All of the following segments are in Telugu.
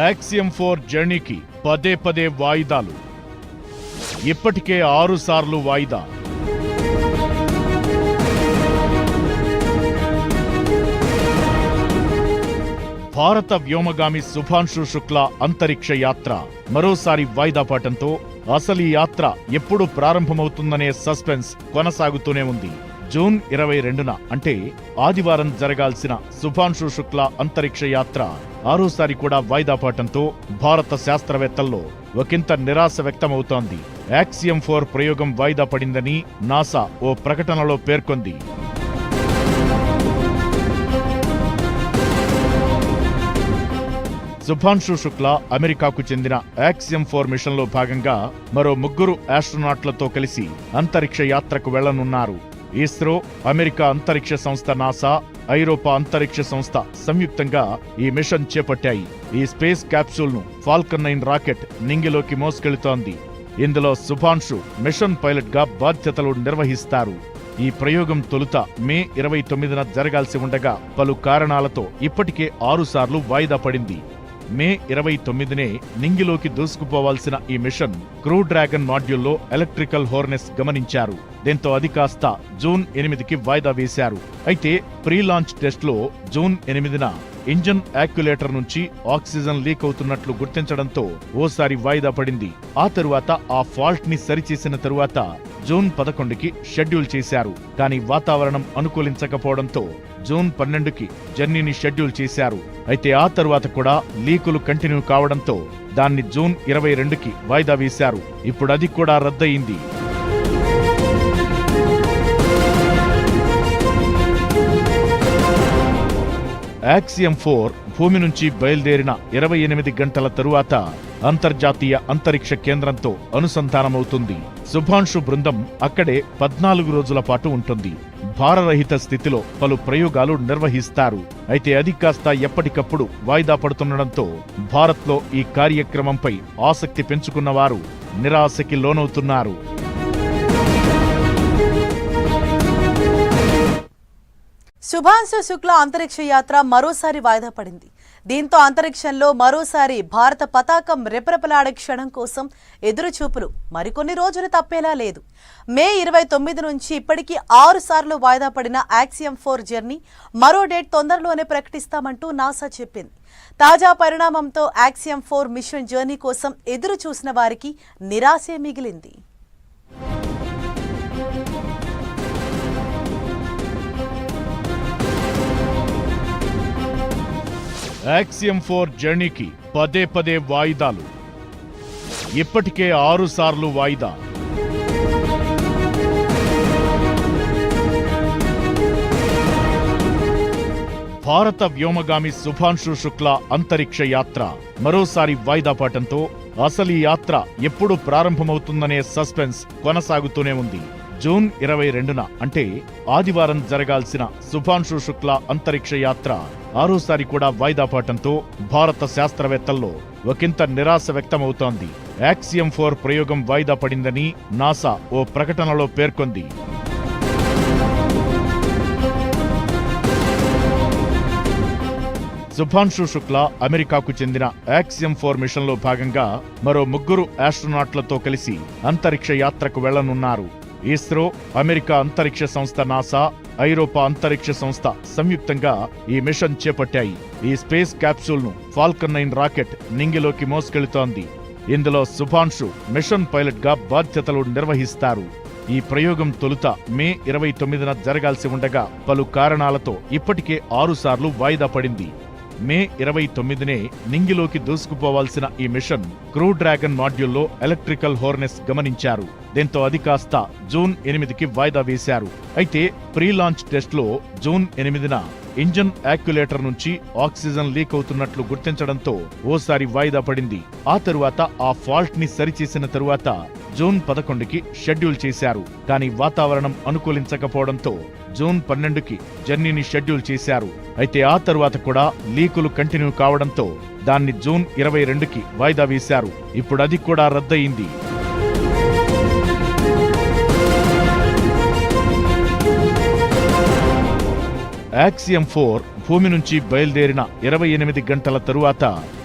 యాక్సియం ఫోర్ జర్నీకి పదే పదే వాయిదాలు. ఇప్పటికే ఆరు సార్లు వాయిదా. భారత వ్యోమగామి శుభాంశు శుక్ల అంతరిక్ష యాత్ర. మరోసారి వాయిదా పాటంతో అసలు ఈ యాత్ర ఎప్పుడు ప్రారంభమవుతుందనే సస్పెన్స్ కొనసాగుతూనే ఉంది. జూన్ ఇరవై రెండున అంటే ఆదివారం జరగాల్సిన శుభాంశు శుక్ల అంతరిక్ష యాత్ర. ఆరోసారి కూడా వాయిదా పడటంతో భారత శాస్త్రవేత్తల్లో ఒకంత నిరాశ వ్యక్తమవుతోంది. యాక్సియం ఫోర్ ప్రయోగం వాయిదా పడిందని నాసా ఓ ప్రకటనలో పేర్కొంది. శుభాంశు శుక్ల అమెరికాకు చెందిన యాక్సియం ఫోర్ మిషన్లో భాగంగా మరో ముగ్గురు ఆస్ట్రోనాట్లతో కలిసి అంతరిక్ష యాత్రకు వెళ్ళనున్నారు. ఇస్రో అమెరికా అంతరిక్ష సంస్థ నాసా ఐరోపా అంతరిక్ష సంస్థ సంయుక్తంగా ఈ మిషన్ చేపట్టాయి. ఈ స్పేస్ క్యాప్సూల్ను ఫాల్కన్ నైన్ రాకెట్ నింగిలోకి మోసుకెళుతోంది. ఇందులో సుభాన్షు మిషన్ పైలట్గా బాధ్యతలు నిర్వహిస్తారు. ఈ ప్రయోగం తొలుత మే ఇరవై తొమ్మిదిన జరగాల్సి ఉండగా పలు కారణాలతో ఇప్పటికే ఆరుసార్లు వాయిదా పడింది. మే ఇరవై తొమ్మిదినే నింగిలోకి దూసుకుపోవాల్సిన ఈ మిషన్ క్రూ డ్రాగన్ మాడ్యూల్లో ఎలక్ట్రికల్ హోర్నెస్ గమనించారు. దీంతో అది కాస్త జూన్ ఎనిమిదికి వాయిదా వేశారు. అయితే ప్రీ లాంచ్ టెస్ట్లో జూన్ ఎనిమిదిన ఇంజన్ యాక్యులేటర్ నుంచి ఆక్సిజన్ లీక్ అవుతున్నట్లు గుర్తించడంతో ఓసారి వాయిదా పడింది. ఆ తరువాత ఆ ఫాల్ట్ని సరిచేసిన తరువాత జూన్ పదకొండుకి షెడ్యూల్ చేశారు. కానీ వాతావరణం అనుకూలించకపోవడంతో జూన్ పన్నెండుకి జర్నీని షెడ్యూల్ చేశారు. అయితే ఆ తరువాత కూడా లీకులు కంటిన్యూ కావడంతో దాన్ని జూన్ ఇరవై రెండుకి వాయిదా వేశారు. ఇప్పుడు అది కూడా రద్దయింది. యాక్సియం ఫోర్ భూమి నుంచి బయలుదేరిన ఇరవై ఎనిమిది గంటల తరువాత అంతర్జాతీయ అంతరిక్ష కేంద్రంతో అనుసంధానమవుతుంది. శుభాంశు బృందం అక్కడే పద్నాలుగు రోజుల పాటు ఉంటుంది. భారరహిత స్థితిలో పలు ప్రయోగాలు నిర్వహిస్తారు. అయితే అది కాస్త ఎప్పటికప్పుడు వాయిదా పడుతుండటంతో భారత్లో ఈ కార్యక్రమంపై ఆసక్తి పెంచుకున్నవారు నిరాశకి లోనవుతున్నారు. శుభాంశు శుక్ల అంతరిక్ష యాత్ర మరోసారి వాయిదా పడింది. దీంతో అంతరిక్షంలో మరోసారి భారత పతాకం రెపరెపలాడే క్షణం కోసం ఎదురుచూపులు. మరికొన్ని రోజులు తప్పేలా లేదు. మే ఇరవై తొమ్మిది నుంచి ఇప్పటికీ ఆరు సార్లు వాయిదా పడిన యాక్సియం ఫోర్ జర్నీ మరో డేట్ తొందరలోనే ప్రకటిస్తామంటూ నాసా చెప్పింది. తాజా పరిణామంతో యాక్సియం ఫోర్ మిషన్ జర్నీ కోసం ఎదురు చూసిన వారికి నిరాశే మిగిలింది. యాక్సియం ఫోర్ జర్నీకి పదే పదే వాయిదాలు. ఇప్పటికే ఆరు సార్లు వాయిదా. భారత వ్యోమగామి శుభాంశు శుక్ల అంతరిక్ష యాత్ర. మరోసారి వాయిదా పాటంతో అసలు ఈ యాత్ర ఎప్పుడు ప్రారంభమవుతుందనే సస్పెన్స్ కొనసాగుతూనే ఉంది. జూన్ ఇరవై రెండున అంటే ఆదివారం జరగాల్సిన శుభాంశు శుక్ల అంతరిక్ష యాత్ర ఆరోసారి కూడా వాయిదా పడటంతో భారత శాస్త్రవేత్తల్లో ఒకంత నిరాశ వ్యక్తమవుతోంది. యాక్సియం ఫోర్ ప్రయోగం వాయిదా పడిందని నాసా ఓ ప్రకటనలో పేర్కొంది. శుభాంశు శుక్ల అమెరికాకు చెందిన యాక్సియం ఫోర్ మిషన్లో భాగంగా మరో ముగ్గురు ఆస్ట్రోనాట్లతో కలిసి అంతరిక్ష యాత్రకు వెళ్ళనున్నారు. ఇస్రో అమెరికా అంతరిక్ష సంస్థ నాసా ఐరోపా అంతరిక్ష సంస్థ సంయుక్తంగా ఈ మిషన్ చేపట్టాయి. ఈ స్పేస్ క్యాప్సూల్ను ఫాల్కన్ నైన్ రాకెట్ నింగిలోకి మోసుకెళుతోంది. ఇందులో సుభాన్షు మిషన్ పైలట్గా బాధ్యతలు నిర్వహిస్తారు. ఈ ప్రయోగం తొలుత మే ఇరవై తొమ్మిదిన జరగాల్సి ఉండగా పలు కారణాలతో ఇప్పటికే ఆరుసార్లు వాయిదా పడింది. మే ఇరవై తొమ్మిదినే నింగిలోకి దూసుకుపోవాల్సిన ఈ మిషన్ క్రూ డ్రాగన్ మాడ్యూల్లో ఎలక్ట్రికల్ హోర్నెస్ గమనించారు. దీంతో అది కాస్త జూన్ ఎనిమిదికి వాయిదా వేశారు. అయితే ప్రీ లాంచ్ టెస్ట్లో జూన్ ఎనిమిదిన ఇంజన్ యాక్యులేటర్ నుంచి ఆక్సిజన్ లీక్ అవుతున్నట్లు గుర్తించడంతో ఓసారి వాయిదా పడింది. ఆ తరువాత ఆ ఫాల్ట్ని సరిచేసిన తరువాత జూన్ పదకొండుకి షెడ్యూల్ చేశారు. కానీ వాతావరణం అనుకూలించకపోవడంతో జూన్ పన్నెండుకి జర్నీని షెడ్యూల్ చేశారు. అయితే ఆ తరువాత కూడా లీకులు కంటిన్యూ కావడంతో దాన్ని జూన్ ఇరవై రెండుకి వాయిదా వేశారు. ఇప్పుడు అది కూడా రద్దయింది. యాక్సియం ఫోర్ భూమి నుంచి బయలుదేరిన ఇరవై ఎనిమిది గంటల తరువాత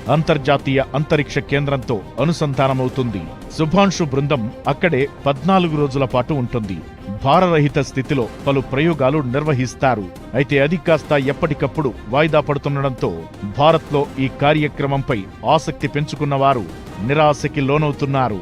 అంతర్జాతీయ అంతరిక్ష కేంద్రంతో అనుసంధానమవుతుంది. శుభాంశు బృందం అక్కడే పద్నాలుగు రోజుల పాటు ఉంటుంది. భారరహిత స్థితిలో పలు ప్రయోగాలు నిర్వహిస్తారు. అయితే అది కాస్త ఎప్పటికప్పుడు వాయిదా పడుతుండటంతో భారత్లో ఈ కార్యక్రమంపై ఆసక్తి పెంచుకున్నవారు నిరాశకి లోనవుతున్నారు.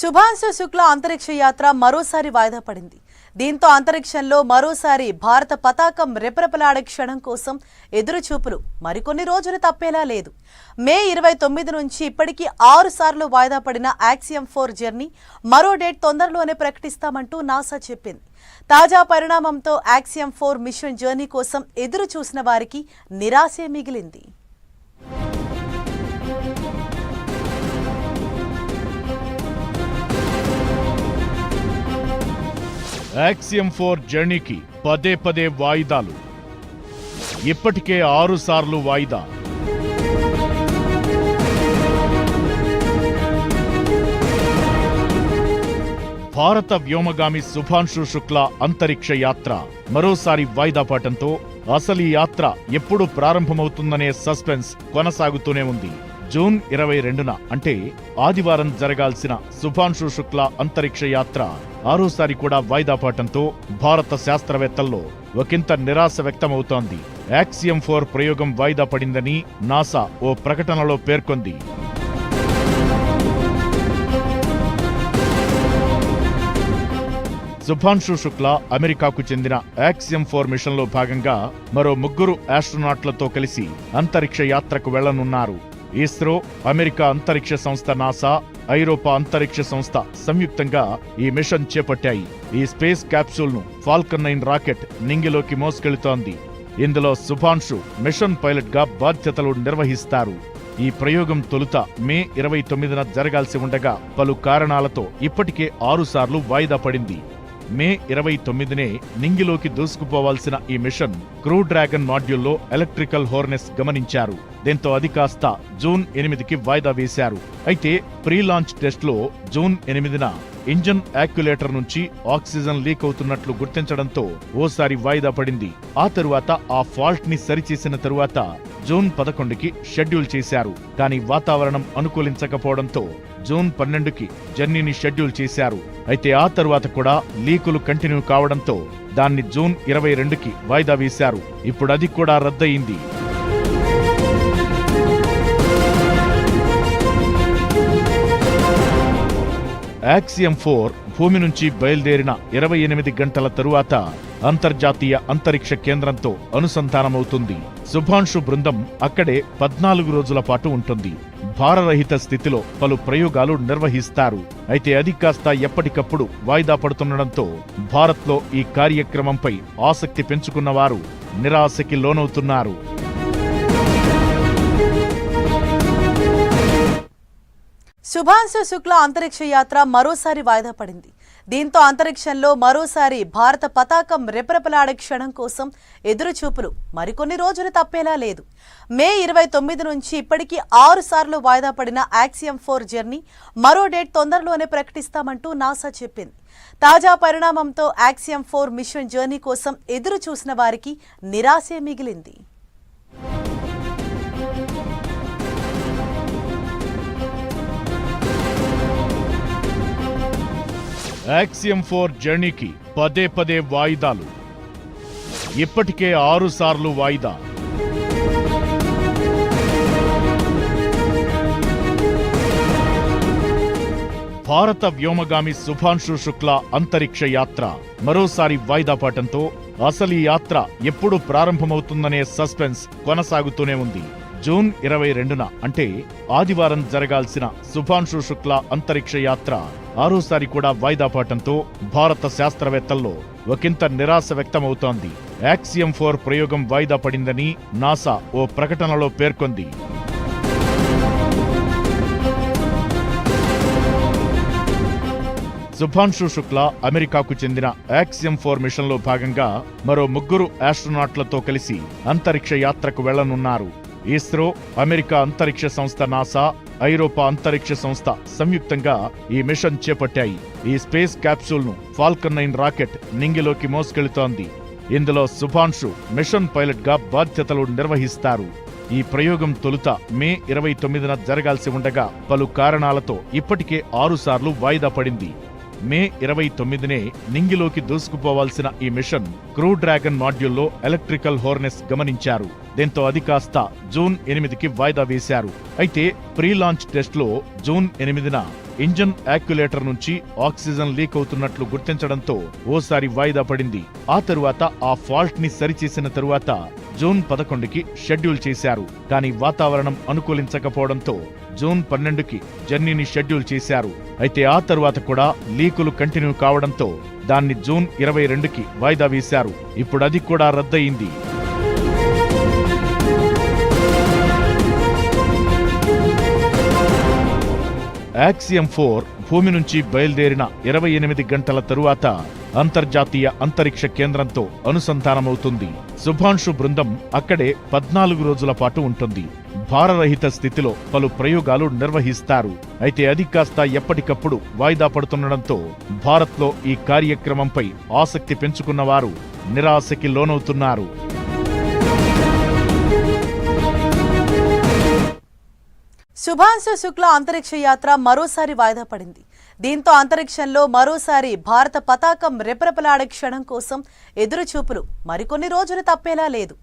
శుభాంశు శుక్ల అంతరిక్ష యాత్ర మరోసారి వాయిదా పడింది. దీంతో అంతరిక్షంలో మరోసారి భారత పతాకం రెపరెపలాడే క్షణం కోసం ఎదురుచూపులు. మరికొన్ని రోజులు తప్పేలా లేదు. మే ఇరవై తొమ్మిది నుంచి ఇప్పటికీ ఆరు సార్లు వాయిదా పడిన యాక్సియం ఫోర్ జర్నీ మరో డేట్ తొందరలోనే ప్రకటిస్తామంటూ నాసా చెప్పింది. తాజా పరిణామంతో యాక్సియం ఫోర్ మిషన్ జర్నీ కోసం ఎదురు చూసిన వారికి నిరాశే మిగిలింది. యాక్సియం ఫోర్ జర్నీకి పదే పదే వాయిదాలు. ఇప్పటికే ఆరు సార్లు వాయిదా. భారత వ్యోమగామి శుభాంశు శుక్ల అంతరిక్ష యాత్ర. మరోసారి వాయిదా పాటంతో అసలు ఈ యాత్ర ఎప్పుడు ప్రారంభమవుతుందనే సస్పెన్స్ కొనసాగుతూనే ఉంది. జూన్ ఇరవై రెండున అంటే ఆదివారం జరగాల్సిన శుభాంశు శుక్ల అంతరిక్ష యాత్ర. ఆరోసారి కూడా వాయిదా పాటంతో భారత శాస్త్రవేత్తల్లో ఒకంత నిరాశ వ్యక్తమవుతోంది. యాక్సియం ఫోర్ ప్రయోగం వాయిదా పడిందని నాసా ఓ ప్రకటనలో పేర్కొంది. శుభాంశు శుక్ల అమెరికాకు చెందిన యాక్సియం ఫోర్ మిషన్లో భాగంగా మరో ముగ్గురు ఆస్ట్రోనాట్లతో కలిసి అంతరిక్ష యాత్రకు వెళ్ళనున్నారు. ఇస్రో అమెరికా అంతరిక్ష సంస్థ నాసా ఐరోపా అంతరిక్ష సంస్థ సంయుక్తంగా ఈ మిషన్ చేపట్టాయి. ఈ స్పేస్ క్యాప్సూల్ను ఫాల్కన్ నైన్ రాకెట్ నింగిలోకి మోసుకెళుతోంది. ఇందులో సుభాన్షు మిషన్ పైలట్గా బాధ్యతలు నిర్వహిస్తారు. ఈ ప్రయోగం తొలుత మే ఇరవై తొమ్మిదిన జరగాల్సి ఉండగా పలు కారణాలతో ఇప్పటికే ఆరుసార్లు వాయిదా పడింది. మే ఇరవై తొమ్మిదినే నింగిలోకి దూసుకుపోవాల్సిన ఈ మిషన్ క్రూ డ్రాగన్ మాడ్యూల్లో ఎలక్ట్రికల్ హోర్నెస్ గమనించారు. దీంతో అది కాస్త జూన్ ఎనిమిదికి వాయిదా వేశారు. అయితే ప్రీ లాంచ్ టెస్ట్లో జూన్ ఎనిమిదిన ఇంజన్ యాక్యులేటర్ నుంచి ఆక్సిజన్ లీక్ అవుతున్నట్లు గుర్తించడంతో ఓసారి వాయిదా పడింది. ఆ తరువాత ఆ ఫాల్ట్ని సరిచేసిన తరువాత జూన్ పదకొండుకి షెడ్యూల్ చేశారు. కానీ వాతావరణం అనుకూలించకపోవడంతో జూన్ పన్నెండుకి జర్నీని షెడ్యూల్ చేశారు. అయితే ఆ తరువాత కూడా లీకులు కంటిన్యూ కావడంతో దాన్ని జూన్ ఇరవై రెండుకి వాయిదా వేశారు. ఇప్పుడు అది కూడా రద్దయింది. యాక్సియం ఫోర్ భూమి నుంచి బయలుదేరిన ఇరవై ఎనిమిది గంటల తరువాత అంతర్జాతీయ అంతరిక్ష కేంద్రంతో అనుసంధానమవుతుంది. శుభాంశు బృందం అక్కడే పద్నాలుగు రోజుల పాటు ఉంటుంది. భారరహిత స్థితిలో పలు ప్రయోగాలు నిర్వహిస్తారు. అయితే అది కాస్త ఎప్పటికప్పుడు వాయిదా పడుతుండటంతో భారత్లో ఈ కార్యక్రమంపై ఆసక్తి పెంచుకున్నవారు నిరాశకి లోనవుతున్నారు. శుభాంశు శుక్ల అంతరిక్ష యాత్ర మరోసారి వాయిదా పడింది. దీంతో అంతరిక్షంలో మరోసారి భారత పతాకం రెపరెపలాడే క్షణం కోసం ఎదురుచూపులు. మరికొన్ని రోజులు తప్పేలా లేదు. మే ఇరవై తొమ్మిది నుంచి ఇప్పటికీ ఆరు సార్లు వాయిదా పడిన యాక్సియం ఫోర్ జర్నీ మరో డేట్ తొందరలోనే ప్రకటిస్తామంటూ నాసా చెప్పింది. తాజా పరిణామంతో యాక్సియం ఫోర్ మిషన్ జర్నీ కోసం ఎదురు చూసిన వారికి నిరాశే మిగిలింది. యాక్సియం ఫోర్ జర్నీకి పదే పదే వాయిదాలు. ఇప్పటికే ఆరు సార్లు వాయిదా. భారత వ్యోమగామి శుభాంశు శుక్ల అంతరిక్ష యాత్ర మరోసారి వాయిదా పాటంతో అసలు ఈ యాత్ర ఎప్పుడు ప్రారంభమవుతుందనే సస్పెన్స్ కొనసాగుతూనే ఉంది. జూన్ ఇరవై రెండున అంటే ఆదివారం జరగాల్సిన శుభాంశు శుక్ల అంతరిక్ష యాత్ర. ఆరోసారి కూడా వాయిదా పడటంతో భారత శాస్త్రవేత్తల్లో ఒకంత నిరాశ వ్యక్తమవుతోంది. యాక్సియం ఫోర్ ప్రయోగం వాయిదా పడిందని నాసా ఓ ప్రకటనలో పేర్కొంది. శుభాంశు శుక్ల అమెరికాకు చెందిన యాక్సియం ఫోర్ మిషన్లో భాగంగా మరో ముగ్గురు ఆస్ట్రోనాట్లతో కలిసి అంతరిక్ష యాత్రకు వెళ్ళనున్నారు. ఇస్రో అమెరికా అంతరిక్ష సంస్థ నాసా ఐరోపా అంతరిక్ష సంస్థ సంయుక్తంగా ఈ మిషన్ చేపట్టాయి. ఈ స్పేస్ క్యాప్సూల్ను ఫాల్కన్ నైన్ రాకెట్ నింగిలోకి మోసుకెళుతోంది. ఇందులో సుభాన్షు మిషన్ పైలట్గా బాధ్యతలు నిర్వహిస్తారు. ఈ ప్రయోగం తొలుత మే ఇరవై తొమ్మిదిన జరగాల్సి ఉండగా పలు కారణాలతో ఇప్పటికే ఆరుసార్లు వాయిదా పడింది. మే ఇరవై తొమ్మిదినే నింగిలోకి దూసుకుపోవాల్సిన ఈ మిషన్ క్రూ డ్రాగన్ మాడ్యూల్లో ఎలక్ట్రికల్ హోర్నెస్ గమనించారు. దీంతో అది కాస్త జూన్ ఎనిమిదికి వాయిదా వేశారు. అయితే ప్రీ లాంచ్ టెస్ట్లో జూన్ ఎనిమిదిన ఇంజన్ యాక్యులేటర్ నుంచి ఆక్సిజన్ లీక్ అవుతున్నట్లు గుర్తించడంతో ఓసారి వాయిదా పడింది. ఆ తరువాత ఆ ఫాల్ట్ని సరిచేసిన తరువాత జూన్ పదకొండుకి షెడ్యూల్ చేశారు. కానీ వాతావరణం అనుకూలించకపోవడంతో జూన్ పన్నెండుకి జర్నీని షెడ్యూల్ చేశారు. అయితే ఆ తరువాత కూడా లీకులు కంటిన్యూ కావడంతో దాన్ని జూన్ ఇరవై రెండుకి వాయిదా వేశారు. ఇప్పుడు అది కూడా రద్దయింది. యాక్సియం ఫోర్ భూమి నుంచి బయలుదేరిన ఇరవై ఎనిమిది గంటల తరువాత అంతర్జాతీయ అంతరిక్ష కేంద్రంతో అనుసంధానమవుతుంది. శుభాంశు బృందం అక్కడే పద్నాలుగు రోజుల పాటు ఉంటుంది. భారరహిత స్థితిలో పలు ప్రయోగాలు నిర్వహిస్తారు. అయితే అది కాస్త ఎప్పటికప్పుడు వాయిదా పడుతుండటంతో భారత్లో ఈ కార్యక్రమంపై ఆసక్తి పెంచుకున్నవారు నిరాశకి లోనవుతున్నారు. శుభాంశు శుక్ల అంతరిక్ష యాత్ర మరోసారి వాయిదా పడింది. దీంతో అంతరిక్షంలో మరోసారి భారత పతాకం రెపరెపలాడే క్షణం కోసం ఎదురుచూపులు. మరికొన్ని రోజులు తప్పేలా లేదు.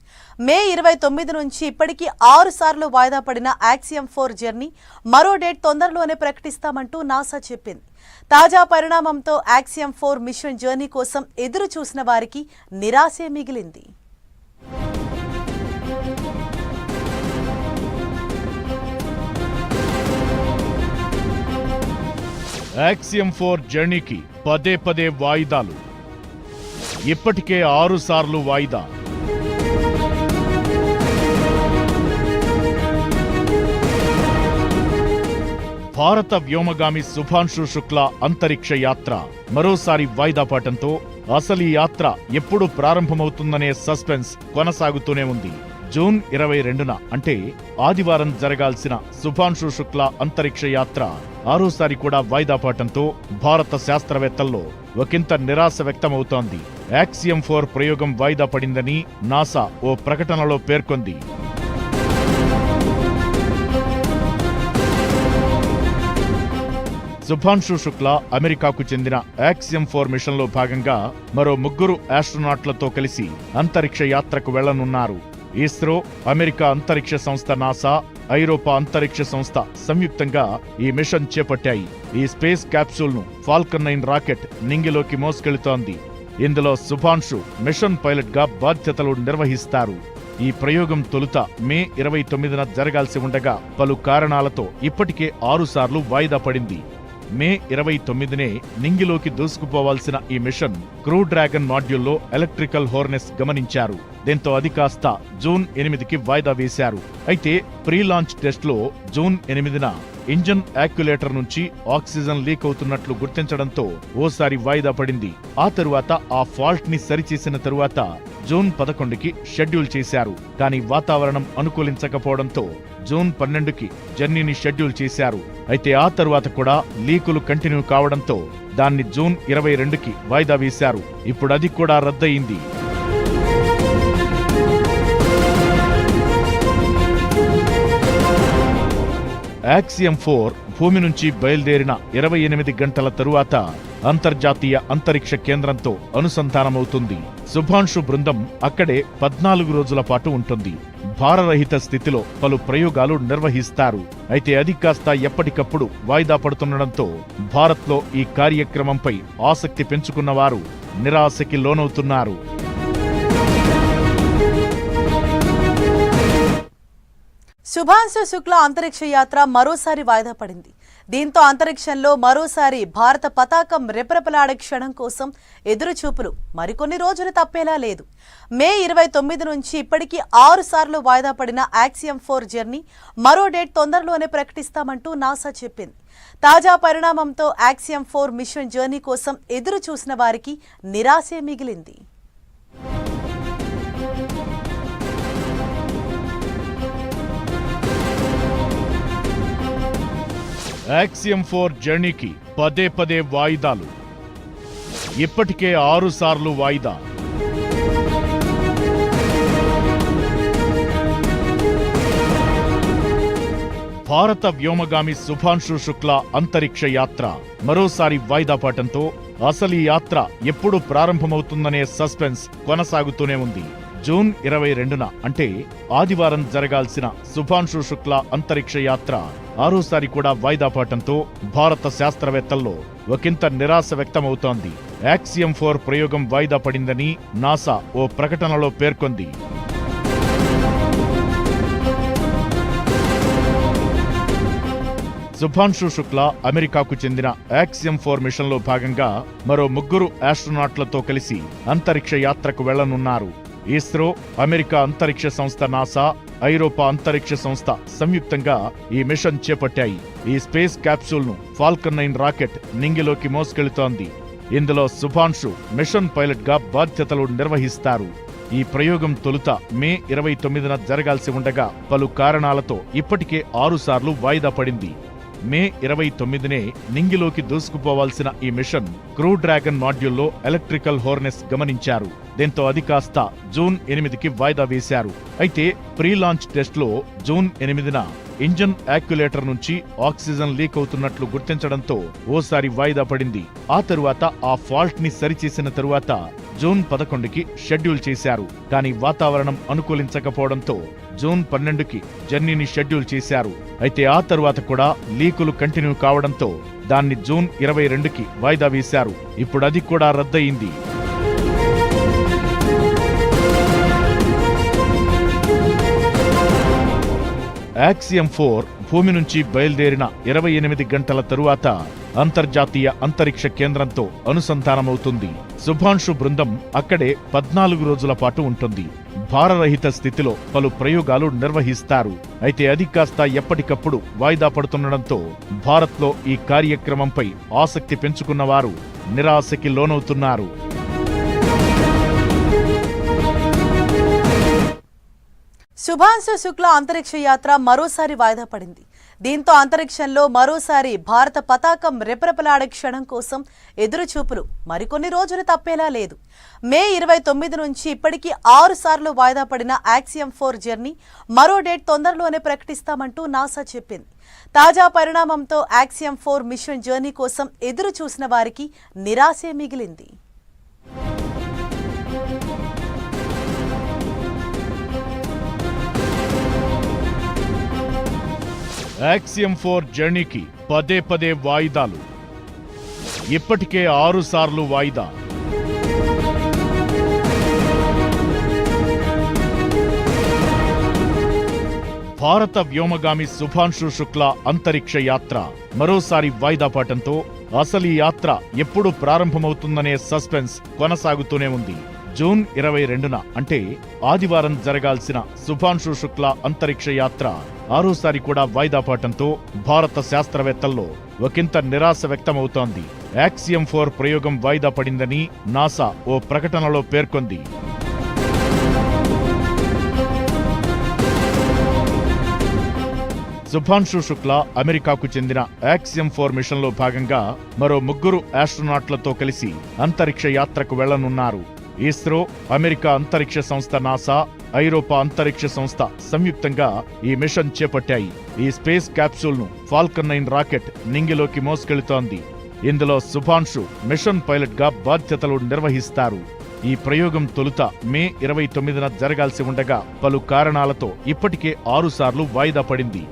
మే ఇరవై తొమ్మిది నుంచి ఇప్పటికీ ఆరు సార్లు వాయిదా పడిన యాక్సియం ఫోర్ జర్నీ మరో డేట్ తొందరలోనే ప్రకటిస్తామంటూ నాసా చెప్పింది. తాజా పరిణామంతో యాక్సియం ఫోర్ మిషన్ జర్నీ కోసం ఎదురు చూసిన వారికి నిరాశే మిగిలింది. యాక్సియం ఫోర్ జర్నీకి పదే పదే వాయిదాలు. ఇప్పటికే ఆరు సార్లు వాయిదా. భారత వ్యోమగామి శుభాంశు శుక్ల అంతరిక్ష యాత్ర మరోసారి వాయిదా పాటంతో అసలు ఈ యాత్ర ఎప్పుడు ప్రారంభమవుతుందనే సస్పెన్స్ కొనసాగుతూనే ఉంది. జూన్ ఇరవై రెండున అంటే ఆదివారం జరగాల్సిన సుభాన్షు శుక్ల అంతరిక్ష యాత్ర ఆరోసారి కూడా వాయిదా పడటంతో భారత శాస్త్రవేత్తల్లో ఒకంత నిరాశ వ్యక్తమవుతోంది. యాక్సియం ఫోర్ ప్రయోగం వాయిదా పడిందని నాసా ఓ ప్రకటనలో పేర్కొంది. శుభాంశు శుక్ల అమెరికాకు చెందిన యాక్సియం ఫోర్ మిషన్లో భాగంగా మరో ముగ్గురు ఆస్ట్రోనాట్లతో కలిసి అంతరిక్ష యాత్రకు వెళ్ళనున్నారు. ఇస్రో అమెరికా అంతరిక్ష సంస్థ నాసా ఐరోపా అంతరిక్ష సంస్థ సంయుక్తంగా ఈ మిషన్ చేపట్టాయి. ఈ స్పేస్ క్యాప్సూల్ను ఫాల్కన్ నైన్ రాకెట్ నింగిలోకి మోసుకెళుతోంది. ఇందులో సుభాన్షు మిషన్ పైలట్గా బాధ్యతలు నిర్వహిస్తారు. ఈ ప్రయోగం తొలుత మే ఇరవై తొమ్మిదిన జరగాల్సి ఉండగా పలు కారణాలతో ఇప్పటికే ఆరుసార్లు వాయిదా పడింది. మే ఇరవై తొమ్మిదినే నింగిలోకి దూసుకుపోవాల్సిన ఈ మిషన్ క్రూ డ్రాగన్ మాడ్యూల్లో ఎలక్ట్రికల్ హోర్నెస్ గమనించారు. దీంతో అది కాస్త జూన్ ఎనిమిదికి వాయిదా వేశారు. అయితే ప్రీ లాంచ్ టెస్ట్లో జూన్ ఎనిమిదిన ఇంజన్ యాక్యులేటర్ నుంచి ఆక్సిజన్ లీక్ అవుతున్నట్లు గుర్తించడంతో ఓసారి వాయిదా పడింది. ఆ తరువాత ఆ ఫాల్ట్ని సరిచేసిన తరువాత జూన్ పదకొండుకి షెడ్యూల్ చేశారు. కానీ వాతావరణం అనుకూలించకపోవడంతో జూన్ పన్నెండుకి జర్నీని షెడ్యూల్ చేశారు. అయితే ఆ తరువాత కూడా లీకులు కంటిన్యూ కావడంతో దాన్ని జూన్ ఇరవై రెండుకి వాయిదా వేశారు. ఇప్పుడు అది కూడా రద్దయింది. యాక్సియం ఫోర్ భూమి నుంచి బయలుదేరిన ఇరవై ఎనిమిది గంటల తరువాత అంతర్జాతీయ అంతరిక్ష కేంద్రంతో అనుసంధానమవుతుంది. శుభాంశు బృందం అక్కడే పద్నాలుగు రోజుల పాటు ఉంటుంది. భారరహిత స్థితిలో పలు ప్రయోగాలు నిర్వహిస్తారు. అయితే అది కాస్త ఎప్పటికప్పుడు వాయిదా పడుతుండటంతో భారత్లో ఈ కార్యక్రమంపై ఆసక్తి పెంచుకున్నవారు నిరాశకి లోనవుతున్నారు. శుభాంశు శుక్ల అంతరిక్ష యాత్ర మరోసారి వాయిదా పడింది. దీంతో అంతరిక్షంలో మరోసారి భారత పతాకం రెపరెపలాడే క్షణం కోసం ఎదురుచూపులు. మరికొన్ని రోజులు తప్పేలా లేదు. మే ఇరవై తొమ్మిది నుంచి ఇప్పటికీ ఆరు సార్లు వాయిదా పడిన యాక్సియం ఫోర్ జర్నీ మరో డేట్ తొందరలోనే ప్రకటిస్తామంటూ నాసా చెప్పింది. తాజా పరిణామంతో యాక్సియం ఫోర్ మిషన్ జర్నీ కోసం ఎదురు చూసిన వారికి నిరాశే మిగిలింది. యాక్సియం ఫోర్ జర్నీకి పదే పదే వాయిదాలు. ఇప్పటికే ఆరు సార్లు వాయిదా. భారత వ్యోమగామి శుభాంశు శుక్ల అంతరిక్ష యాత్ర. మరోసారి వాయిదా పాటంతో అసలు ఈ యాత్ర ఎప్పుడు ప్రారంభమవుతుందనే సస్పెన్స్ కొనసాగుతూనే ఉంది. జూన్ ఇరవై రెండున అంటే ఆదివారం జరగాల్సిన శుభాంశు శుక్ల అంతరిక్ష యాత్ర. ఆరోసారి కూడా వాయిదా పడటంతో భారత శాస్త్రవేత్తల్లో ఒకంత నిరాశ వ్యక్తమవుతోంది. యాక్సియం ఫోర్ ప్రయోగం వాయిదా పడిందని నాసా ఓ ప్రకటనలో పేర్కొంది. శుభాంశు శుక్ల అమెరికాకు చెందిన యాక్సియం ఫోర్ మిషన్లో భాగంగా మరో ముగ్గురు ఆస్ట్రోనాట్లతో కలిసి అంతరిక్ష యాత్రకు వెళ్ళనున్నారు. ఇస్రో అమెరికా అంతరిక్ష సంస్థ నాసా ఐరోపా అంతరిక్ష సంస్థ సంయుక్తంగా ఈ మిషన్ చేపట్టాయి. ఈ స్పేస్ క్యాప్సూల్ను ఫాల్కన్ నైన్ రాకెట్ నింగిలోకి మోసుకెళుతోంది. ఇందులో సుభాన్షు మిషన్ పైలట్గా బాధ్యతలు నిర్వహిస్తారు. ఈ ప్రయోగం తొలుత మే ఇరవై తొమ్మిదిన జరగాల్సి ఉండగా పలు కారణాలతో ఇప్పటికే ఆరుసార్లు వాయిదా పడింది. మే ఇరవై తొమ్మిదినే నింగిలోకి దూసుకుపోవాల్సిన ఈ మిషన్ క్రూ డ్రాగన్ మాడ్యూల్లో ఎలక్ట్రికల్ హోర్నెస్ గమనించారు. దీంతో అది కాస్త జూన్ ఎనిమిదికి వాయిదా వేశారు. అయితే ప్రీ లాంచ్ టెస్ట్లో జూన్ ఎనిమిదిన ఇంజన్ యాక్యులేటర్ నుంచి ఆక్సిజన్ లీక్ అవుతున్నట్లు గుర్తించడంతో ఓసారి వాయిదా పడింది. ఆ తరువాత ఆ ఫాల్ట్ని సరిచేసిన తరువాత జూన్ పదకొండుకి షెడ్యూల్ చేశారు. కానీ వాతావరణం అనుకూలించకపోవడంతో జూన్ పన్నెండుకి జర్నీని షెడ్యూల్ చేశారు. అయితే ఆ తరువాత కూడా లీకులు కంటిన్యూ కావడంతో దాన్ని జూన్ ఇరవై రెండుకి వాయిదా వేశారు. ఇప్పుడు అది కూడా రద్దయింది. యాక్సియం ఫోర్ భూమి నుంచి బయలుదేరిన ఇరవై ఎనిమిది గంటల తరువాత అంతర్జాతీయ అంతరిక్ష కేంద్రంతో అనుసంధానమవుతుంది. శుభాంశు బృందం అక్కడే పద్నాలుగు రోజుల పాటు ఉంటుంది. భారరహిత స్థితిలో పలు ప్రయోగాలు నిర్వహిస్తారు. అయితే అది కాస్త ఎప్పటికప్పుడు వాయిదా పడుతుండటంతో భారత్లో ఈ కార్యక్రమంపై ఆసక్తి పెంచుకున్నవారు నిరాశకి లోనవుతున్నారు. శుభాంశు శుక్ల అంతరిక్ష యాత్ర మరోసారి వాయిదా పడింది. దీంతో అంతరిక్షంలో మరోసారి భారత పతాకం రెపరెపలాడే క్షణం కోసం ఎదురుచూపులు. మరికొన్ని రోజులు తప్పేలా లేదు. మే ఇరవై తొమ్మిది నుంచి ఇప్పటికీ ఆరు సార్లు వాయిదా పడిన యాక్సియం ఫోర్ జర్నీ మరో డేట్ తొందరలోనే ప్రకటిస్తామంటూ నాసా చెప్పింది. తాజా పరిణామంతో యాక్సియం ఫోర్ మిషన్ జర్నీ కోసం ఎదురు చూసిన వారికి నిరాశే మిగిలింది. యాక్సియం ఫోర్ జర్నీకి పదే పదే వాయిదాలు. ఇప్పటికే ఆరు సార్లు వాయిదా. భారత వ్యోమగామి శుభాంశు శుక్ల అంతరిక్ష యాత్ర. మరోసారి వాయిదా పాటంతో అసలు ఈ యాత్ర ఎప్పుడు ప్రారంభమవుతుందనే సస్పెన్స్ కొనసాగుతూనే ఉంది. జూన్ ఇరవై రెండున అంటే ఆదివారం జరగాల్సిన శుభాంశు శుక్ల అంతరిక్ష యాత్ర. ఆరోసారి కూడా వాయిదా పడటంతో భారత శాస్త్రవేత్తల్లో ఒకంత నిరాశ వ్యక్తమవుతోంది. యాక్సియం ఫోర్ ప్రయోగం వాయిదా పడిందని నాసా ఓ ప్రకటనలో పేర్కొంది. శుభాంశు శుక్ల అమెరికాకు చెందిన యాక్సియం ఫోర్ మిషన్లో భాగంగా మరో ముగ్గురు ఆస్ట్రోనాట్లతో కలిసి అంతరిక్ష యాత్రకు వెళ్ళనున్నారు. ఇస్రో అమెరికా అంతరిక్ష సంస్థ నాసా ఐరోపా అంతరిక్ష సంస్థ సంయుక్తంగా ఈ మిషన్ చేపట్టాయి. ఈ స్పేస్ క్యాప్సూల్ను ఫాల్కన్ నైన్ రాకెట్ నింగిలోకి మోసుకెళుతోంది. ఇందులో సుభాన్షు మిషన్ పైలట్గా బాధ్యతలు నిర్వహిస్తారు. ఈ ప్రయోగం తొలుత మే ఇరవై తొమ్మిదిన జరగాల్సి ఉండగా పలు కారణాలతో ఇప్పటికే ఆరుసార్లు వాయిదా పడింది.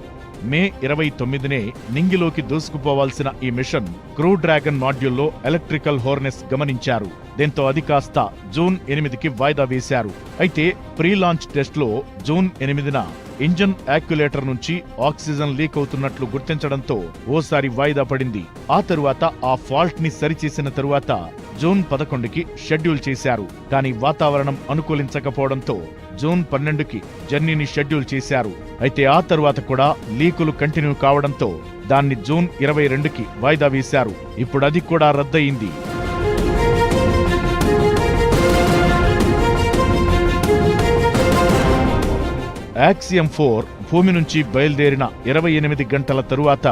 మే ఇరవై తొమ్మిదినే నింగిలోకి దూసుకుపోవాల్సిన ఈ మిషన్ క్రూ డ్రాగన్ మాడ్యూల్లో ఎలక్ట్రికల్ హోర్నెస్ గమనించారు. దీంతో అది కాస్త జూన్ ఎనిమిదికి వాయిదా వేశారు. అయితే ప్రీ లాంచ్ టెస్ట్లో జూన్ ఎనిమిదిన ఇంజన్ యాక్యులేటర్ నుంచి ఆక్సిజన్ లీక్ అవుతున్నట్లు గుర్తించడంతో ఓసారి వాయిదా పడింది. ఆ తరువాత ఆ ఫాల్ట్ని సరిచేసిన తరువాత జూన్ పదకొండుకి షెడ్యూల్ చేశారు. కానీ వాతావరణం అనుకూలించకపోవడంతో జూన్ పన్నెండుకి జర్నీని షెడ్యూల్ చేశారు. అయితే ఆ తరువాత కూడా లీకులు కంటిన్యూ కావడంతో దాన్ని జూన్ ఇరవై రెండుకి వాయిదా వేశారు. ఇప్పుడు అది కూడా రద్దయింది. యాక్సియం ఫోర్ భూమి నుంచి బయలుదేరిన ఇరవై ఎనిమిది గంటల తరువాత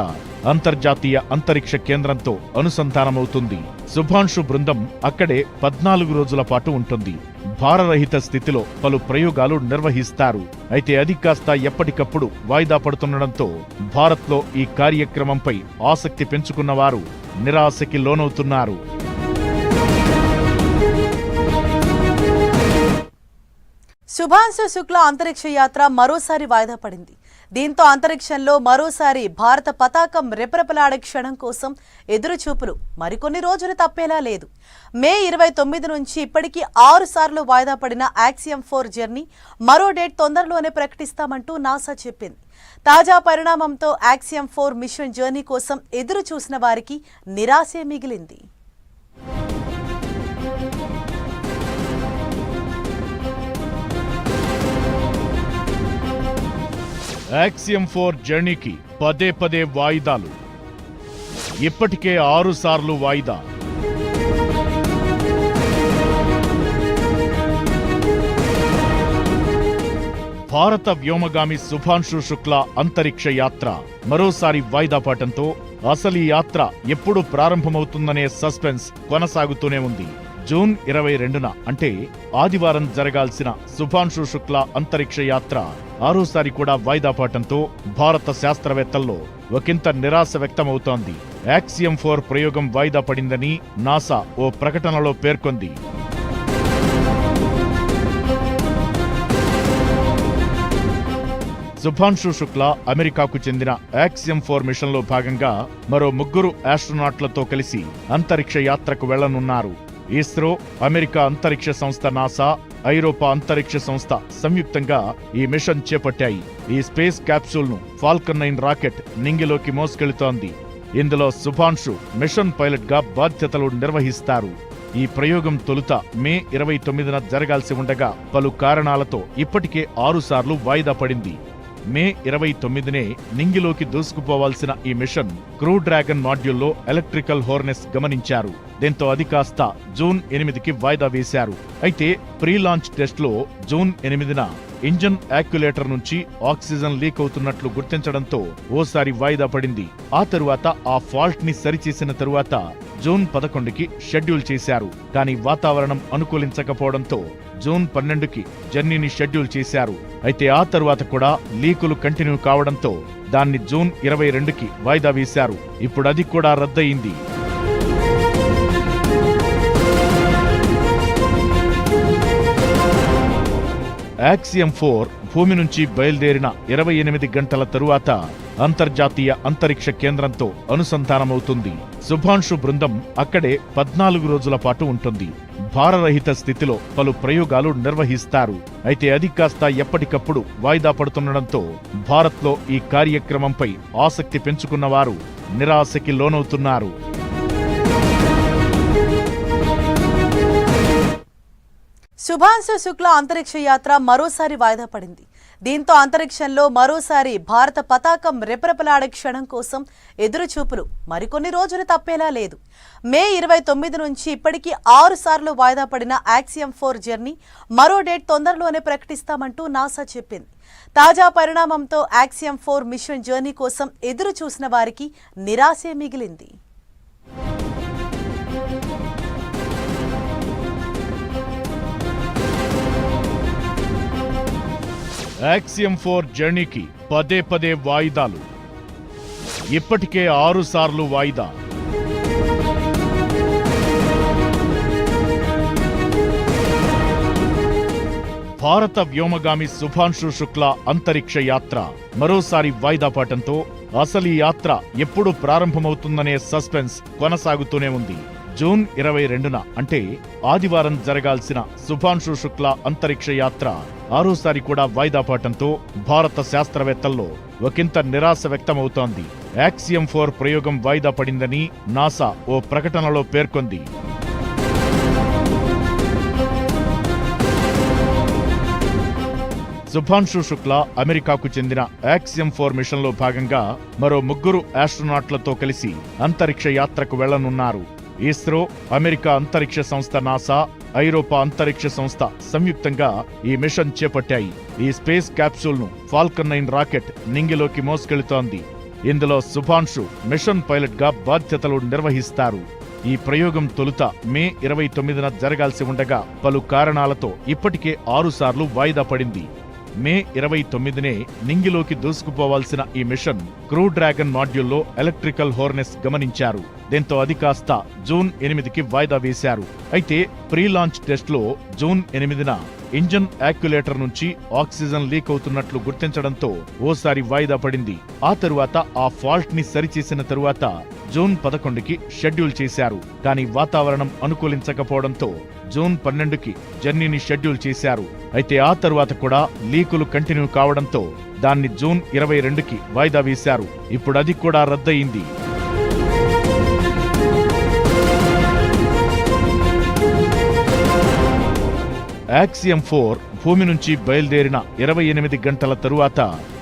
అంతర్జాతీయ అంతరిక్ష కేంద్రంతో అనుసంధానమవుతుంది. శుభాంశు బృందం అక్కడే పద్నాలుగు రోజుల పాటు ఉంటుంది. భారరహిత స్థితిలో పలు ప్రయోగాలు నిర్వహిస్తారు. అయితే అది కాస్త ఎప్పటికప్పుడు వాయిదా పడుతుండటంతో భారత్లో ఈ కార్యక్రమంపై ఆసక్తి పెంచుకున్నవారు నిరాశకి లోనవుతున్నారు. శుభాంశు శుక్ల అంతరిక్ష యాత్ర మరోసారి వాయిదా పడింది. దీంతో అంతరిక్షంలో మరోసారి భారత పతాకం రెపరెపలాడే క్షణం కోసం ఎదురుచూపులు. మరికొన్ని రోజులు తప్పేలా లేదు. మే ఇరవై తొమ్మిది నుంచి ఇప్పటికీ ఆరు సార్లు వాయిదా పడిన యాక్సియం ఫోర్ జర్నీ మరో డేట్ తొందరలోనే ప్రకటిస్తామంటూ నాసా చెప్పింది. తాజా పరిణామంతో యాక్సియం ఫోర్ మిషన్ జర్నీ కోసం ఎదురు చూసిన వారికి నిరాశే మిగిలింది. యాక్సియం ఫోర్ జర్నీకి పదే పదే వాయిదాలు. ఇప్పటికే ఆరు సార్లు వాయిదా. భారత వ్యోమగామి సుభాన్షు శుక్ల అంతరిక్ష యాత్ర మరోసారి వాయిదా పాటంతో అసలు ఈ యాత్ర ఎప్పుడు ప్రారంభమవుతుందనే సస్పెన్స్ కొనసాగుతూనే ఉంది. జూన్ ఇరవై రెండున అంటే ఆదివారం జరగాల్సిన శుభాంశు శుక్ల అంతరిక్ష యాత్ర ఆరోసారి కూడా వాయిదా పాటంతో భారత శాస్త్రవేత్తల్లో ఒకంత నిరాశ వ్యక్తమవుతోంది. యాక్సియం ఫోర్ ప్రయోగం వాయిదా పడిందని నాసా ఓ ప్రకటనలో పేర్కొంది. శుభాంశు శుక్ల అమెరికాకు చెందిన యాక్సియం ఫోర్ మిషన్లో భాగంగా మరో ముగ్గురు ఆస్ట్రోనాట్లతో కలిసి అంతరిక్ష యాత్రకు వెళ్ళనున్నారు. ఇస్రో అమెరికా అంతరిక్ష సంస్థ నాసా ఐరోపా అంతరిక్ష సంస్థ సంయుక్తంగా ఈ మిషన్ చేపట్టాయి. ఈ స్పేస్ క్యాప్సూల్ను ఫాల్కన్ నైన్ రాకెట్ నింగిలోకి మోసుకెళుతోంది. ఇందులో సుభాన్షు మిషన్ పైలట్గా బాధ్యతలు నిర్వహిస్తారు. ఈ ప్రయోగం తొలుత మే ఇరవై తొమ్మిదిన జరగాల్సి ఉండగా పలు కారణాలతో ఇప్పటికే ఆరుసార్లు వాయిదా పడింది. మే ఇరవై తొమ్మిదినే నింగిలోకి దూసుకుపోవాల్సిన ఈ మిషన్ క్రూ డ్రాగన్ మాడ్యూల్లో ఎలక్ట్రికల్ హోర్నెస్ గమనించారు. దీంతో అది కాస్త జూన్ ఎనిమిదికి వాయిదా వేశారు. అయితే ప్రీ లాంచ్ టెస్ట్లో జూన్ ఎనిమిదిన ఇంజన్ యాక్యులేటర్ నుంచి ఆక్సిజన్ లీక్ అవుతున్నట్లు గుర్తించడంతో ఓసారి వాయిదా పడింది. ఆ తరువాత ఆ ఫాల్ట్ని సరిచేసిన తరువాత జూన్ పదకొండుకి షెడ్యూల్ చేశారు. కానీ వాతావరణం అనుకూలించకపోవడంతో జూన్ పన్నెండుకి జర్నీని షెడ్యూల్ చేశారు. అయితే ఆ తరువాత కూడా లీకులు కంటిన్యూ కావడంతో దాన్ని జూన్ ఇరవై రెండుకి వాయిదా వేశారు. ఇప్పుడు అది కూడా రద్దయింది. యాక్సియం ఫోర్ భూమి నుంచి బయలుదేరిన ఇరవై ఎనిమిది గంటల తరువాత అంతర్జాతీయ అంతరిక్ష కేంద్రంతో అనుసంధానమవుతుంది. శుభాంశు బృందం అక్కడే పద్నాలుగు రోజుల పాటు ఉంటుంది. భారరహిత స్థితిలో పలు ప్రయోగాలు నిర్వహిస్తారు. అయితే అది కాస్త ఎప్పటికప్పుడు వాయిదా పడుతుండటంతో భారత్లో ఈ కార్యక్రమంపై ఆసక్తి పెంచుకున్నవారు నిరాశకి లోనవుతున్నారు. శుభాంశు శుక్ల అంతరిక్ష యాత్ర మరోసారి వాయిదా పడింది. దీంతో అంతరిక్షంలో మరోసారి భారత పతాకం రెపరెపలాడే క్షణం కోసం ఎదురుచూపులు. మరికొన్ని రోజులు తప్పేలా లేదు. మే ఇరవై తొమ్మిది నుంచి ఇప్పటికీ ఆరు సార్లు వాయిదా పడిన యాక్సియం ఫోర్ జర్నీ మరో డేట్ తొందరలోనే ప్రకటిస్తామంటూ నాసా చెప్పింది. తాజా పరిణామంతో యాక్సియం ఫోర్ మిషన్ జర్నీ కోసం ఎదురు చూసిన వారికి నిరాశే మిగిలింది. యాక్సియం ఫోర్ జర్నీకి పదే పదే వాయిదాలు. ఇప్పటికే ఆరు సార్లు వాయిదా. భారత వ్యోమగామి శుభాంశు శుక్ల అంతరిక్ష యాత్ర మరోసారి వాయిదా పాటంతో అసలు ఈ యాత్ర ఎప్పుడు ప్రారంభమవుతుందనే సస్పెన్స్ కొనసాగుతూనే ఉంది. జూన్ ఇరవై రెండున అంటే ఆదివారం జరగాల్సిన శుభాంశు శుక్ల అంతరిక్ష యాత్ర. ఆరోసారి కూడా వాయిదా పడటంతో భారత శాస్త్రవేత్తల్లో ఒకంత నిరాశ వ్యక్తమవుతోంది. యాక్సియం ఫోర్ ప్రయోగం వాయిదా పడిందని నాసా ఓ ప్రకటనలో పేర్కొంది. శుభాంశు శుక్ల అమెరికాకు చెందిన యాక్సియం ఫోర్ మిషన్లో భాగంగా మరో ముగ్గురు ఆస్ట్రోనాట్లతో కలిసి అంతరిక్ష యాత్రకు వెళ్ళనున్నారు. ఇస్రో అమెరికా అంతరిక్ష సంస్థ నాసా ఐరోపా అంతరిక్ష సంస్థ సంయుక్తంగా ఈ మిషన్ చేపట్టాయి. ఈ స్పేస్ క్యాప్సూల్ను ఫాల్కన్ నైన్ రాకెట్ నింగిలోకి మోసుకెళుతోంది. ఇందులో సుభాన్షు మిషన్ పైలట్గా బాధ్యతలు నిర్వహిస్తారు. ఈ ప్రయోగం తొలుత మే ఇరవై తొమ్మిదిన జరగాల్సి ఉండగా పలు కారణాలతో ఇప్పటికే ఆరుసార్లు వాయిదా పడింది. మే ఇరవై తొమ్మిదినే నింగిలోకి దూసుకుపోవాల్సిన ఈ మిషన్ క్రూ డ్రాగన్ మాడ్యూల్లో ఎలక్ట్రికల్ హోర్నెస్ గమనించారు. దీంతో అది కాస్త జూన్ ఎనిమిదికి వాయిదా వేశారు. అయితే ప్రీ లాంచ్ టెస్ట్లో జూన్ ఎనిమిదిన ఇంజన్ యాక్యులేటర్ నుంచి ఆక్సిజన్ లీక్ అవుతున్నట్లు గుర్తించడంతో ఓసారి వాయిదా పడింది. ఆ తరువాత ఆ ఫాల్ట్ని సరిచేసిన తరువాత జూన్ పదకొండుకి షెడ్యూల్ చేశారు. కానీ వాతావరణం అనుకూలించకపోవడంతో జూన్ పన్నెండుకి జర్నీని షెడ్యూల్ చేశారు. అయితే ఆ తరువాత కూడా లీకులు కంటిన్యూ కావడంతో దాన్ని జూన్ ఇరవై రెండుకి వాయిదా వేశారు. ఇప్పుడు అది కూడా రద్దయింది. యాక్సియం ఫోర్ భూమి నుంచి బయలుదేరిన ఇరవై ఎనిమిది గంటల తరువాత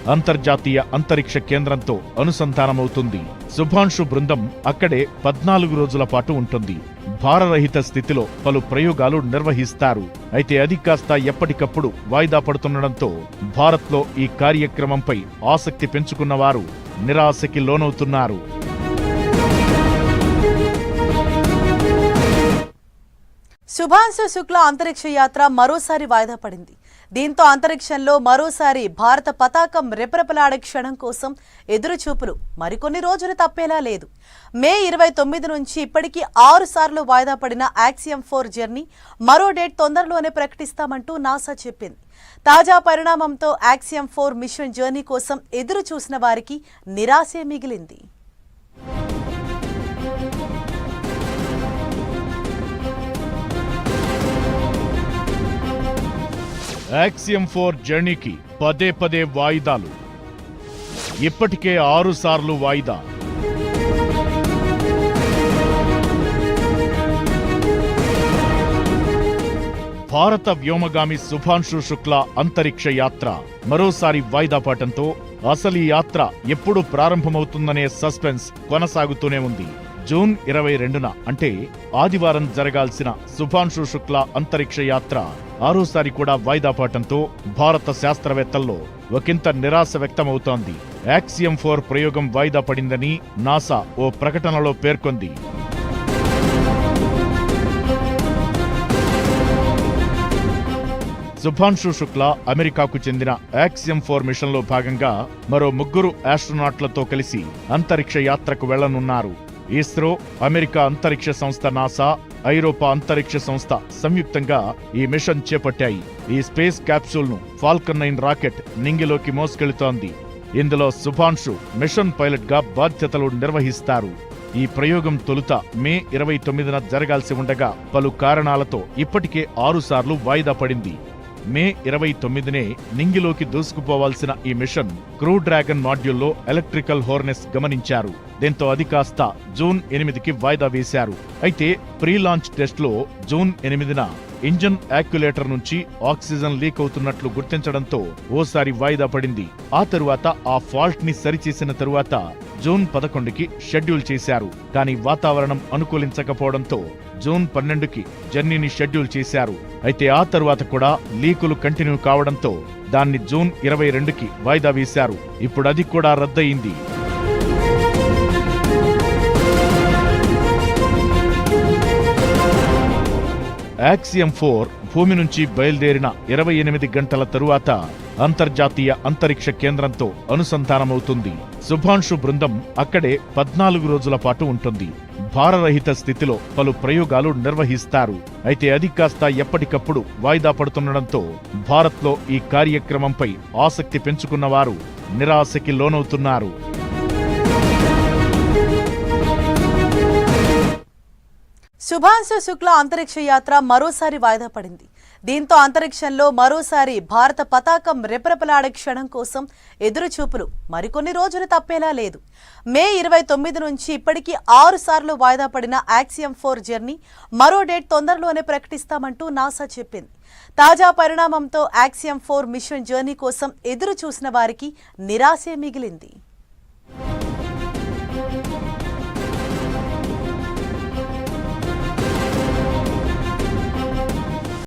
అంతర్జాతీయ అంతరిక్ష కేంద్రంతో అనుసంధానమవుతుంది. శుభాంశు బృందం అక్కడే పద్నాలుగు రోజుల పాటు ఉంటుంది. భారరహిత స్థితిలో పలు ప్రయోగాలు నిర్వహిస్తారు. అయితే అది కాస్త ఎప్పటికప్పుడు వాయిదా పడుతుండటంతో భారత్లో ఈ కార్యక్రమంపై ఆసక్తి పెంచుకున్నవారు నిరాశకి లోనవుతున్నారు. శుభాంశు శుక్ల అంతరిక్ష యాత్ర మరోసారి వాయిదా పడింది. దీంతో అంతరిక్షంలో మరోసారి భారత పతాకం రెపరెపలాడే క్షణం కోసం ఎదురుచూపులు. మరికొన్ని రోజులు తప్పేలా లేదు. మే ఇరవై తొమ్మిది నుంచి ఇప్పటికీ ఆరు సార్లు వాయిదా పడిన యాక్సియం ఫోర్ జర్నీ మరో డేట్ తొందరలోనే ప్రకటిస్తామంటూ నాసా చెప్పింది. తాజా పరిణామంతో యాక్సియం ఫోర్ మిషన్ జర్నీ కోసం ఎదురు చూసిన వారికి నిరాశే మిగిలింది. యాక్సియం ఫోర్ జర్నీకి పదే పదే వాయిదాలు. ఇప్పటికే ఆరు సార్లు వాయిదా. భారత వ్యోమగామి సుభాన్షు శుక్ల అంతరిక్ష యాత్ర మరోసారి వాయిదా పడటంతో అసలు ఈ యాత్ర ఎప్పుడు ప్రారంభమవుతుందనే సస్పెన్స్ కొనసాగుతూనే ఉంది. జూన్ ఇరవై రెండున అంటే ఆదివారం జరగాల్సిన శుభాంశు శుక్ల అంతరిక్ష యాత్ర ఆరోసారి కూడా వాయిదా పాటంతో భారత శాస్త్రవేత్తల్లో ఒకంత నిరాశ వ్యక్తమవుతోంది. యాక్సియం ఫోర్ ప్రయోగం వాయిదా పడిందని నాసా ఓ ప్రకటనలో పేర్కొంది. శుభాంశు శుక్ల అమెరికాకు చెందిన యాక్సియం ఫోర్ మిషన్లో భాగంగా మరో ముగ్గురు ఆస్ట్రోనాట్లతో కలిసి అంతరిక్ష యాత్రకు వెళ్ళనున్నారు. ఇస్రో అమెరికా అంతరిక్ష సంస్థ నాసా ఐరోపా అంతరిక్ష సంస్థ సంయుక్తంగా ఈ మిషన్ చేపట్టాయి. ఈ స్పేస్ క్యాప్సూల్ను ఫాల్కన్ నైన్ రాకెట్ నింగిలోకి మోసుకెళుతోంది. ఇందులో సుభాన్షు మిషన్ పైలట్గా బాధ్యతలు నిర్వహిస్తారు. ఈ ప్రయోగం తొలుత మే ఇరవై తొమ్మిదిన జరగాల్సి ఉండగా పలు కారణాలతో ఇప్పటికే ఆరుసార్లు వాయిదా పడింది. మే ఇరవై తొమ్మిదినే నింగిలోకి దూసుకుపోవాల్సిన ఈ మిషన్ క్రూ డ్రాగన్ మాడ్యూల్లో ఎలక్ట్రికల్ హోర్నెస్ గమనించారు. దీంతో అది కాస్త జూన్ ఎనిమిదికి వాయిదా వేశారు. అయితే ప్రీ లాంచ్ టెస్ట్లో జూన్ ఎనిమిదిన ఇంజన్ యాక్యులేటర్ నుంచి ఆక్సిజన్ లీక్ అవుతున్నట్లు గుర్తించడంతో ఓసారి వాయిదా పడింది. ఆ తరువాత ఆ ఫాల్ట్ని సరిచేసిన తరువాత జూన్ పదకొండుకి షెడ్యూల్ చేశారు. కానీ వాతావరణం అనుకూలించకపోవడంతో జూన్ పన్నెండుకి జర్నీని షెడ్యూల్ చేశారు. అయితే ఆ తరువాత కూడా లీకులు కంటిన్యూ కావడంతో దాన్ని జూన్ ఇరవై రెండుకి వాయిదా వేశారు. ఇప్పుడు అది కూడా రద్దయింది. యాక్సియం ఫోర్ భూమి నుంచి బయలుదేరిన ఇరవై ఎనిమిది గంటల తరువాత అంతర్జాతీయ అంతరిక్ష కేంద్రంతో అనుసంధానమవుతుంది. శుభాంశు బృందం అక్కడే పద్నాలుగు రోజుల పాటు ఉంటుంది. భారరహిత స్థితిలో పలు ప్రయోగాలు నిర్వహిస్తారు. అయితే అది కాస్త ఎప్పటికప్పుడు వాయిదా పడుతుండటంతో భారత్లో ఈ కార్యక్రమంపై ఆసక్తి పెంచుకున్నవారు నిరాశకి లోనవుతున్నారు. శుభాంశు శుక్ల అంతరిక్ష యాత్ర మరోసారి వాయిదా పడింది. దీంతో అంతరిక్షంలో మరోసారి భారత పతాకం రెపరెపలాడే క్షణం కోసం ఎదురుచూపులు. మరికొన్ని రోజులు తప్పేలా లేదు. మే ఇరవై తొమ్మిది నుంచి ఇప్పటికీ ఆరు సార్లు వాయిదా పడిన యాక్సియం ఫోర్ జర్నీ మరో డేట్ తొందరలోనే ప్రకటిస్తామంటూ నాసా చెప్పింది. తాజా పరిణామంతో యాక్సియం ఫోర్ మిషన్ జర్నీ కోసం ఎదురు చూసిన వారికి నిరాశే మిగిలింది.